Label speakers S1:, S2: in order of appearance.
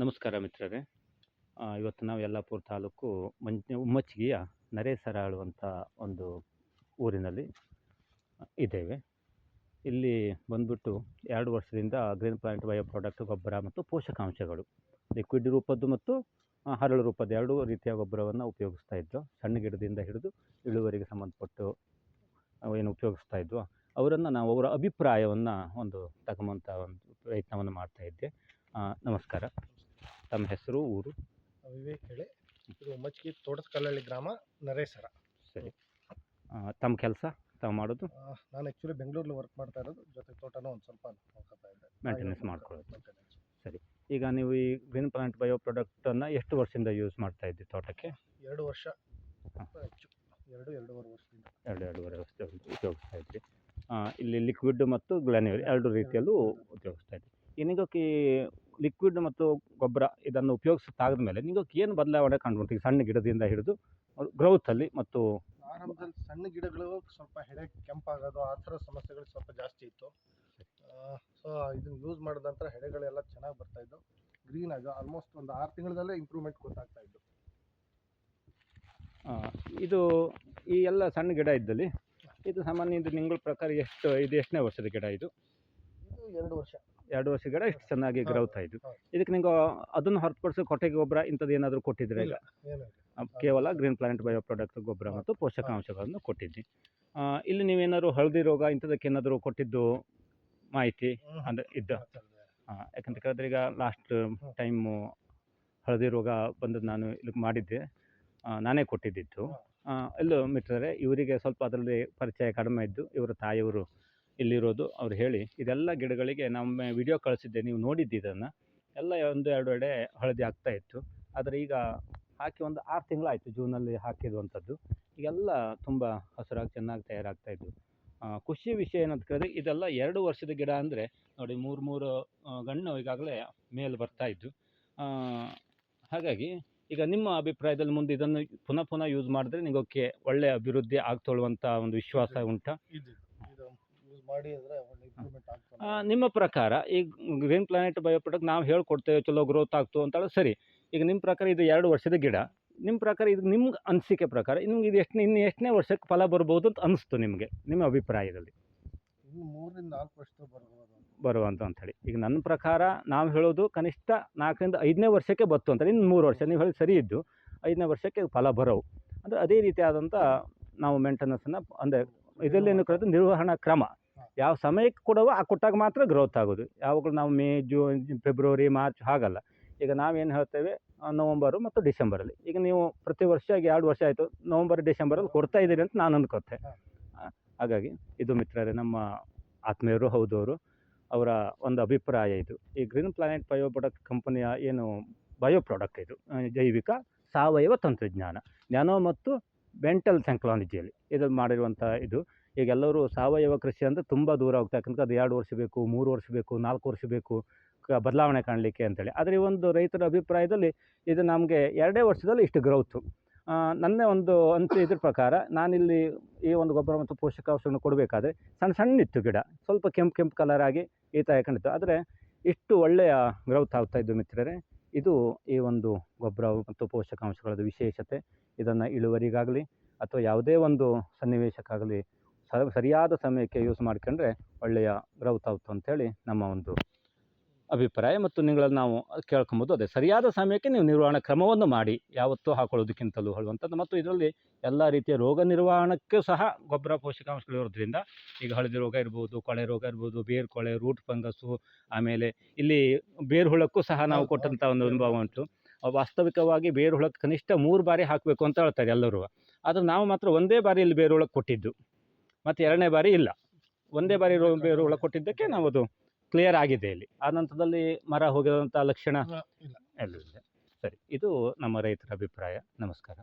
S1: ನಮಸ್ಕಾರ ಮಿತ್ರರೇ. ಇವತ್ತು ನಾವು ಯಲ್ಲಾಪುರ ತಾಲೂಕು ಮಂಜ್, ಉಮ್ಮಚ್ಚಿಗೆಯ ನರೇಸರ ಆಳುವಂಥ ಒಂದು ಊರಿನಲ್ಲಿ ಇದ್ದೇವೆ. ಇಲ್ಲಿ ಬಂದ್ಬಿಟ್ಟು ಎರಡು ವರ್ಷದಿಂದ ಗ್ರೀನ್ ಪ್ಲಾಂಟ್ ಬಯೋ ಪ್ರಾಡಕ್ಟ್ ಗೊಬ್ಬರ ಮತ್ತು ಪೋಷಕಾಂಶಗಳು, ಲಿಕ್ವಿಡ್ ರೂಪದ್ದು ಮತ್ತು ಹರಳು ರೂಪದ ಎರಡು ರೀತಿಯ ಗೊಬ್ಬರವನ್ನು ಉಪಯೋಗಿಸ್ತಾ ಇದ್ದರು ಸಣ್ಣ ಗಿಡದಿಂದ ಹಿಡಿದು ಇಳುವರಿಗೆ ಸಂಬಂಧಪಟ್ಟು ಏನು ಉಪಯೋಗಿಸ್ತಾ ಇದ್ವೋ. ಅವರನ್ನು ನಾವು ಅವರ ಅಭಿಪ್ರಾಯವನ್ನು ಒಂದು ತಗೊಂಬಂಥ ಒಂದು ಪ್ರಯತ್ನವನ್ನು ಮಾಡ್ತಾ ಇದ್ದೆ. ನಮಸ್ಕಾರ. ತಮ್ಮ ಹೆಸರು ಊರು?
S2: ವಿವೇಕ್ ಹೇಳಿ. ಇದು ಮಚ್ಕಿ ತೋಟದ ಕಲ್ಲಳ್ಳಿ ಗ್ರಾಮ ನರೇಸರ.
S1: ಸರಿ. ಆ, ತಮ್ಮ ಕೆಲಸ ತಾವು ಮಾಡೋದು?
S2: ಆ, ನಾನು ಆ್ಯಕ್ಚುಲಿ ಬೆಂಗಳೂರಲ್ಲಿ ವರ್ಕ್ ಮಾಡ್ತಾ ಇರೋದು. ಜೊತೆ ತೋಟನೂ ಒಂದು ಸ್ವಲ್ಪ ನೋಡ್ಕೊತಾ ಇದ್ದೆ.
S1: Maintenance ಮಾಡ್ಕೊಳ್ಳೋದು.
S2: ಸರಿ.
S1: ಈಗ ನೀವು ಈ ಗ್ರೀನ್ ಪ್ಲಾಂಟ್ ಬಯೋ ಪ್ರಾಡಕ್ಟನ್ನು ಎಷ್ಟು ವರ್ಷದಿಂದ ಯೂಸ್ ಮಾಡ್ತಾ ಇದ್ದೀವಿ ತೋಟಕ್ಕೆ?
S2: ಎರಡು ವರ್ಷ. ಹೆಚ್ಚು. ಎರಡು ಎರಡೂವರೆ ವರ್ಷದಿಂದ.
S1: ಎರಡು ಎರಡೂವರೆ ವರ್ಷ ಉಪಯೋಗಿಸ್ತಾ ಇದ್ರಿ. ಆ, ಇಲ್ಲಿ ಲಿಕ್ವಿಡ್ ಮತ್ತು ಗ್ಲಾನ್ಯೂರ್ ಎರಡು ರೀತಿಯಲ್ಲೂ ಉಪಯೋಗಿಸ್ತಾ ಇದ್ವಿ ಈಗ ನಿಗೋಕ್ಕೆ ಲಿಕ್ವಿಡ್ ಮತ್ತು ಗೊಬ್ಬರ ಇದನ್ನು ಉಪಯೋಗಿಸ್ತಾದ ಮೇಲೆ ನಿಮಗೆ ಏನು ಬದಲಾವಣೆ ಕಂಡುಬರ್ತೀವಿ ಸಣ್ಣ ಗಿಡದಿಂದ ಹಿಡಿದು ಗ್ರೌತಲ್ಲಿ ಮತ್ತು
S2: ಆರಂಭದಲ್ಲಿ ಸಣ್ಣ ಗಿಡಗಳು ಸ್ವಲ್ಪ ಹೆಡೆ ಕೆಂಪಾಗೋದು ಆ ಥರ ಸಮಸ್ಯೆಗಳು ಸ್ವಲ್ಪ ಜಾಸ್ತಿ ಇತ್ತು. ಸೊ ಇದನ್ನು ಯೂಸ್ ಮಾಡಿದ ನಂತರ ಹೆಡೆಗಳೆಲ್ಲ ಚೆನ್ನಾಗಿ ಬರ್ತಾ ಇದ್ದವು. ಗ್ರೀನ್ ಆಗಿ ಆಲ್ಮೋಸ್ಟ್ ಒಂದು ಆರು ತಿಂಗಳಲ್ಲೇ ಇಂಪ್ರೂವ್ಮೆಂಟ್ ಗೊತ್ತಾಗ್ತಾ ಇದ್ದು.
S1: ಇದು ಈ ಎಲ್ಲ ಸಣ್ಣ ಗಿಡ ಇದ್ದಲ್ಲಿ ಇದು ಸಾಮಾನ್ಯ ಇದು ನಿಂಗಳ ಪ್ರಕಾರ ಎಷ್ಟು ಇದು ಎಷ್ಟನೇ ವರ್ಷದ ಗಿಡ ಇದು?
S2: ಇದು ಎರಡು ವರ್ಷ.
S1: ಎರಡು ವರ್ಷ ಗಿಡ ಇಷ್ಟು ಚೆನ್ನಾಗಿ ಗ್ರೌತ್ ಆಯಿತು ಇದಕ್ಕೆ ನೀವು ಅದನ್ನು ಹೊರತುಪಡಿಸಿ ಕೊಟ್ಟಿಗೆ ಗೊಬ್ಬರ ಇಂಥದ್ದು ಏನಾದರೂ ಕೊಟ್ಟಿದ್ರೆ ಈಗ? ಕೇವಲ ಗ್ರೀನ್ ಪ್ಲಾಂಟ್ ಬಯೋ ಪ್ರಾಡಕ್ಟ್ ಗೊಬ್ಬರ ಮತ್ತು ಪೋಷಕಾಂಶಗಳನ್ನು ಕೊಟ್ಟಿದ್ದಿ ಇಲ್ಲಿ ನೀವೇನಾದ್ರು ಹಳದಿ ರೋಗ ಇಂಥದಕ್ಕೆ ಏನಾದರೂ ಕೊಟ್ಟಿದ್ದು ಮಾಹಿತಿ ಅಂದ್ರೆ ಇದ್ದ? ಯಾಕಂತ ಕೇಳಿದ್ರೆ ಈಗ ಲಾಸ್ಟ್ ಟೈಮು ಹಳದಿ ರೋಗ ಬಂದದ್ದು ನಾನು ಇಲ್ಲಿ ಮಾಡಿದ್ದೆ. ನಾನೇ ಕೊಟ್ಟಿದ್ದಿತ್ತು ಇಲ್ಲೂ ಎಲ್ಲೋ ಮಿತ್ರರೇ ಇವರಿಗೆ ಸ್ವಲ್ಪ ಅದರಲ್ಲಿ ಪರಿಚಯ ಕಡಿಮೆ ಇದ್ದು ಇವರ ತಾಯಿಯವರು ಇಲ್ಲಿರೋದು ಅವ್ರು ಹೇಳಿ. ಇದೆಲ್ಲ ಗಿಡಗಳಿಗೆ ನಮ್ಮ ವಿಡಿಯೋ ಕಳಿಸಿದ್ದೆ ನೀವು ನೋಡಿದ್ದು ಇದನ್ನು? ಎಲ್ಲ ಒಂದು ಎರಡು ಎಡೆ ಹಳದಿ ಆಗ್ತಾ ಇತ್ತು. ಆದರೆ ಈಗ ಹಾಕಿ ಒಂದು ಆರು ತಿಂಗಳಾಯಿತು ಜೂನಲ್ಲಿ ಹಾಕಿರುವಂಥದ್ದು ಈಗೆಲ್ಲ ತುಂಬ ಹಸಿರಾಗಿ ಚೆನ್ನಾಗಿ ತಯಾರಾಗ್ತಾ ಇದ್ವು. ಖುಷಿ ವಿಷಯ ಏನಂತ ಕೇಳಿದ್ರೆ ಇದೆಲ್ಲ ಎರಡು ವರ್ಷದ ಗಿಡ ಅಂದರೆ ನೋಡಿ ಮೂರು ಮೂರು ಗಣ್ಣು ಈಗಾಗಲೇ ಮೇಲೆ ಬರ್ತಾ ಇದ್ದು. ಹಾಗಾಗಿ ಈಗ ನಿಮ್ಮ ಅಭಿಪ್ರಾಯದಲ್ಲಿ ಮುಂದೆ ಇದನ್ನು ಪುನಃ ಪುನಃ ಯೂಸ್ ಮಾಡಿದ್ರೆ ನಿಮಗೆ ಒಳ್ಳೆಯ ಅಭಿವೃದ್ಧಿ ಆಗ್ತೊಳ್ಳುವಂಥ ಒಂದು ವಿಶ್ವಾಸ ಉಂಟಾ?
S2: ಇಂಪ್ರೂವ್ಮೆಂಟ್ ಆಗ್ತದೆ
S1: ನಿಮ್ಮ ಪ್ರಕಾರ ಈ ಗ್ರೀನ್ ಪ್ಲಾನೆಟ್ ಬಯೋ ಪ್ರೊಡಕ್ಟ್ ನಾವು ಹೇಳ್ಕೊಡ್ತೇವೆ ಚಲೋ ಗ್ರೋತ್ ಆಗ್ತು ಅಂತೇಳಿ ಸರಿ. ಈಗ ನಿಮ್ಮ ಪ್ರಕಾರ ಇದು ಎರಡು ವರ್ಷದ ಗಿಡ ನಿಮ್ಮ ಪ್ರಕಾರ ಇದು ನಿಮ್ಗೆ ಅನಿಸಿಕೆ ಪ್ರಕಾರ ನಿಮ್ಗೆ ಇದು ಎಷ್ಟು ಇನ್ನು ಎಷ್ಟನೇ ವರ್ಷಕ್ಕೆ ಫಲ ಬರ್ಬೋದು ಅಂತ ಅನಿಸ್ತು ನಿಮಗೆ ನಿಮ್ಮ ಅಭಿಪ್ರಾಯದಲ್ಲಿ?
S2: ಇನ್ನು ಮೂರರಿಂದ ನಾಲ್ಕು ವರ್ಷದ ಬರ್ಬೋದು.
S1: ಬರುವಂತ ಅಂಥೇಳಿ ಈಗ ನನ್ನ ಪ್ರಕಾರ ನಾವು ಹೇಳೋದು ಕನಿಷ್ಠ ನಾಲ್ಕರಿಂದ ಐದನೇ ವರ್ಷಕ್ಕೆ ಬತ್ತು ಅಂತ ಇನ್ನು ಮೂರು ವರ್ಷ ನೀವು ಹೇಳಿ ಸರಿ ಇದ್ದು ಐದನೇ ವರ್ಷಕ್ಕೆ ಫಲ ಬರೋವು. ಅಂದರೆ ಅದೇ ರೀತಿಯಾದಂಥ ನಾವು ಮೇಂಟೆನೆನ್ಸನ್ನು ಅಂದರೆ ಇದರಲ್ಲಿ ಏನು ಕರೆದು ನಿರ್ವಹಣಾ ಕ್ರಮ. ಯಾವ ಸಮಯಕ್ಕೆ ಕೊಡವೋ ಆ ಕೊಟ್ಟಾಗ ಮಾತ್ರ ಗ್ರೋತ್ ಆಗೋದು. ಯಾವಾಗಲೂ ನಾವು ಮೇ ಜೂನ್ ಫೆಬ್ರವರಿ ಮಾರ್ಚ್ ಹಾಗಲ್ಲ. ಈಗ ನಾವೇನು ಹೇಳ್ತೇವೆ ನವಂಬರು ಮತ್ತು ಡಿಸೆಂಬರಲ್ಲಿ. ಈಗ ನೀವು ಪ್ರತಿ ವರ್ಷ ಈಗ ಎರಡು ವರ್ಷ ಆಯಿತು ನವಂಬರ್ ಡಿಸೆಂಬರಲ್ಲಿ ಕೊಡ್ತಾ ಇದ್ದೀರಿ ಅಂತ ನಾನು ಅಂದ್ಕೋತೆ. ಹಾಗಾಗಿ ಇದು ಮಿತ್ರರೇ ನಮ್ಮ ಆತ್ಮೀಯರು ಹೌದವರು ಅವರ ಒಂದು ಅಭಿಪ್ರಾಯ ಇದು. ಈ ಗ್ರೀನ್ ಪ್ಲಾನೆಟ್ ಬಯೋ ಪ್ರೊಡಕ್ಟ್ ಕಂಪನಿಯ ಏನು ಬಯೋ ಪ್ರಾಡಕ್ಟ್ ಇದು ಜೈವಿಕ ಸಾವಯವ ತಂತ್ರಜ್ಞಾನ. ನ್ಯಾನೋ ಮತ್ತು ಮೆಂಟಲ್ ಟೆಕ್ನಾಲಜಿಯಲ್ಲಿ ಇದು ಮಾಡಿರುವಂಥ ಇದು. ಈಗ ಎಲ್ಲರೂ ಸಾವಯವ ಕೃಷಿ ಅಂದರೆ ತುಂಬ ದೂರ ಹೋಗ್ತಾ, ಯಾಕಂದ್ರೆ ಅದು ಎರಡು ವರ್ಷ ಬೇಕು, ಮೂರು ವರ್ಷ ಬೇಕು, ನಾಲ್ಕು ವರ್ಷ ಬೇಕು ಬದಲಾವಣೆ ಕಾಣಲಿಕ್ಕೆ ಅಂತೇಳಿ. ಆದರೆ ಈ ಒಂದು ರೈತರ ಅಭಿಪ್ರಾಯದಲ್ಲಿ ಇದು ನಮಗೆ ಎರಡೇ ವರ್ಷದಲ್ಲಿ ಇಷ್ಟು ಗ್ರೌತು ನನ್ನ ಒಂದು ಅಂತ ಇದ್ರ ಪ್ರಕಾರ ನಾನಿಲ್ಲಿ ಈ ಒಂದು ಗೊಬ್ಬರ ಮತ್ತು ಪೋಷಕಾಂಶವನ್ನು ಕೊಡಬೇಕಾದ್ರೆ ಸಣ್ಣ ಸಣ್ಣ ಇತ್ತು ಗಿಡ, ಸ್ವಲ್ಪ ಕೆಂಪು ಕೆಂಪು ಕಲರ್ ಆಗಿ ಈ ಥರ ಕಂಡಿತ್ತು. ಆದರೆ ಇಷ್ಟು ಒಳ್ಳೆಯ ಗ್ರೌತ್ ಆಗ್ತಾ ಇದ್ದು ಮಿತ್ರರೇ, ಇದು ಈ ಒಂದು ಗೊಬ್ಬರ ಮತ್ತು ಪೋಷಕಾಂಶಗಳದ್ದು ವಿಶೇಷತೆ. ಇದನ್ನು ಇಳುವರಿಗಾಗಲಿ ಅಥವಾ ಯಾವುದೇ ಒಂದು ಸನ್ನಿವೇಶಕ್ಕಾಗಲಿ ಸರಿಯಾದ ಸಮಯಕ್ಕೆ ಯೂಸ್ ಮಾಡ್ಕೊಂಡ್ರೆ ಒಳ್ಳೆಯ ಗ್ರೌತ್ ಆಗುತ್ತೆ ಅಂಥೇಳಿ ನಮ್ಮ ಒಂದು ಅಭಿಪ್ರಾಯ ಮತ್ತು ನಿಗಳಲ್ಲಿ ನಾವು ಕೇಳ್ಕೊಬೋದು. ಅದೇ ಸರಿಯಾದ ಸಮಯಕ್ಕೆ ನೀವು ನಿರ್ವಹಣಾ ಕ್ರಮವನ್ನು ಮಾಡಿ ಯಾವತ್ತೂ ಹಾಕೊಳ್ಳೋದಕ್ಕಿಂತಲೂ ಹೇಳುವಂಥದ್ದು. ಮತ್ತು ಇದರಲ್ಲಿ ಎಲ್ಲ ರೀತಿಯ ರೋಗ ನಿರ್ವಹಣಕ್ಕೂ ಸಹ ಗೊಬ್ಬರ ಪೋಷಕಾಂಶಗಳು ಇರೋದ್ರಿಂದ ಈಗ ಹಳದಿ ರೋಗ ಇರ್ಬೋದು ಕೊಳೆ ರೋಗ ಇರ್ಬೋದು ಬೇರು ಕೊಳೆ ರೂಟ್ ಫಂಗಸ್ಸು ಆಮೇಲೆ ಇಲ್ಲಿ ಬೇರು ಹುಳಕ್ಕೂ ಸಹ ನಾವು ಕೊಟ್ಟಂಥ ಒಂದು ಅನುಭವ ಉಂಟು. ವಾಸ್ತವಿಕವಾಗಿ ಬೇರು ಹುಳಕ್ಕೆ ಕನಿಷ್ಠ ಮೂರು ಬಾರಿ ಹಾಕಬೇಕು ಅಂತ ಹೇಳ್ತಾರೆ ಎಲ್ಲರೂ. ಆದರೆ ನಾವು ಮಾತ್ರ ಒಂದೇ ಬಾರಿ ಇಲ್ಲಿ ಬೇರು ಹುಳಕ್ಕೆ ಕೊಟ್ಟಿದ್ದು. ಮತ್ತು ಎರಡನೇ ಬಾರಿ ಇಲ್ಲ. ಒಂದೇ ಬಾರಿ ರೋ ಹುಳ ಕೊಟ್ಟಿದ್ದಕ್ಕೆ ನಾವು ಅದು ಕ್ಲಿಯರ್ ಆಗಿದೆ ಇಲ್ಲಿ. ಆ ನಂತರದಲ್ಲಿ ಮರ ಹೋಗಿರೋಂಥ ಲಕ್ಷಣ ಎಲ್ಲ ಇದೆ ಸರಿ ಇದು ನಮ್ಮ ರೈತರ ಅಭಿಪ್ರಾಯ. ನಮಸ್ಕಾರ.